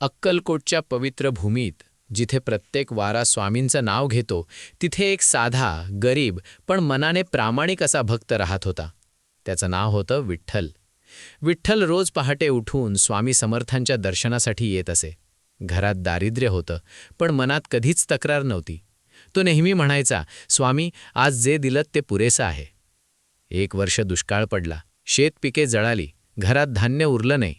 अक्कलकोटच्या पवित्र भूमीत जिथे प्रत्येक वारा स्वामींचं नाव घेतो तिथे एक साधा गरीब पण मनाने प्रामाणिक असा भक्त राहत होता. त्याचं नाव होतं विठ्ठल. विठ्ठल रोज पहाटे उठून स्वामी समर्थांच्या दर्शनासाठी येत असे. घरात दारिद्र्य होतं पण मनात कधीच तक्रार नव्हती. तो नेहमी म्हणायचा स्वामी आज जे दिलं ते पुरेसं आहे. एक वर्ष दुष्काळ पडला. शेतपिके जळाली. घरात धान्य उरलं नाही.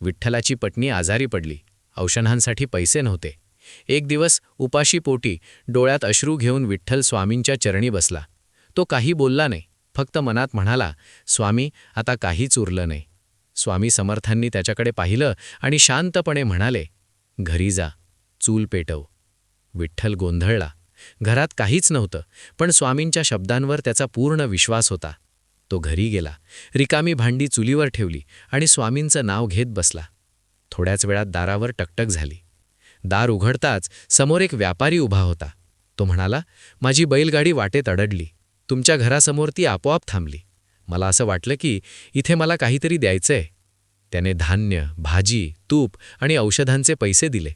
विठ्ठलाची पत्नी आजारी पडली. औषधांसाठी पैसे नव्हते. एक दिवस उपाशी पोटी डोळ्यात अश्रू घेऊन विठ्ठल स्वामींच्या चरणी बसला. तो काही बोलला नाही फक्त मनात म्हणाला स्वामी आता काहीच उरलं नाही. स्वामी समर्थांनी त्याच्याकडे पाहिलं आणि शांतपणे म्हणाले घरी जा चूल पेटव. विठ्ठल गोंधळला. घरात काहीच नव्हतं पण स्वामींच्या शब्दांवर त्याचा पूर्ण विश्वास होता. तो घरी गेला. रिकामी भांडी चुलीवर ठेवली आणि स्वामींचं नाव घेत बसला. थोड्याच वेळात दारावर टकटक झाली. दार उघडताच समोर एक व्यापारी उभा होता. तो म्हणाला माझी बैलगाडी वाटेत अडडली. तुमच्या घरासमोर ती आपोआप थांबली. मला असं वाटलं की इथे मला काहीतरी द्यायचंय. त्याने धान्य भाजी तूप आणि औषधांचे पैसे दिले.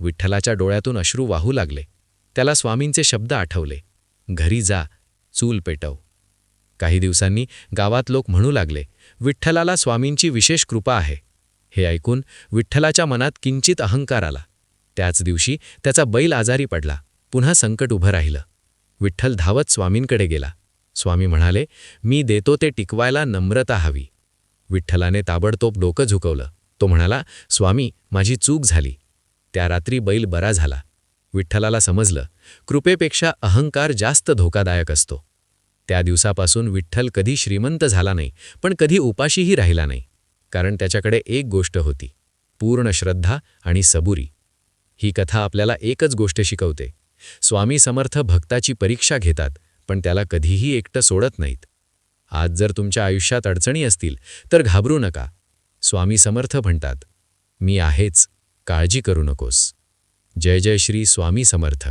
विठ्ठलाच्या डोळ्यातून अश्रू वाहू लागले. त्याला स्वामींचे शब्द आठवले. घरी जा चूल पेटव. काही दिवसांनी गावात लोक म्हणू लागले विठ्ठलाला स्वामींची विशेष कृपा आहे. हे ऐकून विठ्ठलाच्या मनात किंचित अहंकार आला. त्याच दिवशी त्याचा बैल आजारी पडला. पुन्हा संकट उभं राहिलं. विठ्ठल धावत स्वामींकडे गेला. स्वामी म्हणाले मी देतो ते टिकवायला नम्रता हवी. विठ्ठलाने ताबडतोब डोकं झुकवलं. तो म्हणाला स्वामी माझी चूक झाली. त्या रात्री बैल बरा झाला. विठ्ठलाला समजलं कृपेपेक्षा अहंकार जास्त धोकादायक असतो. त्या दिवसापासून विठ्ठल कधी श्रीमंत झाला नाही पण कधी उपाशीही राहिला नाही. कारण त्याच्याकडे एक गोष्ट होती पूर्ण श्रद्धा आणि सबुरी. ही कथा आपल्याला एकच गोष्ट शिकवते. स्वामी समर्थ भक्ताची परीक्षा घेतात पण त्याला कधीही एकटं सोडत नाहीत. आज जर तुमच्या आयुष्यात अडचणी असतील तर घाबरू नका. स्वामी समर्थ म्हणतात मी आहेच काळजी करू नकोस. जय जय श्री स्वामी समर्थ.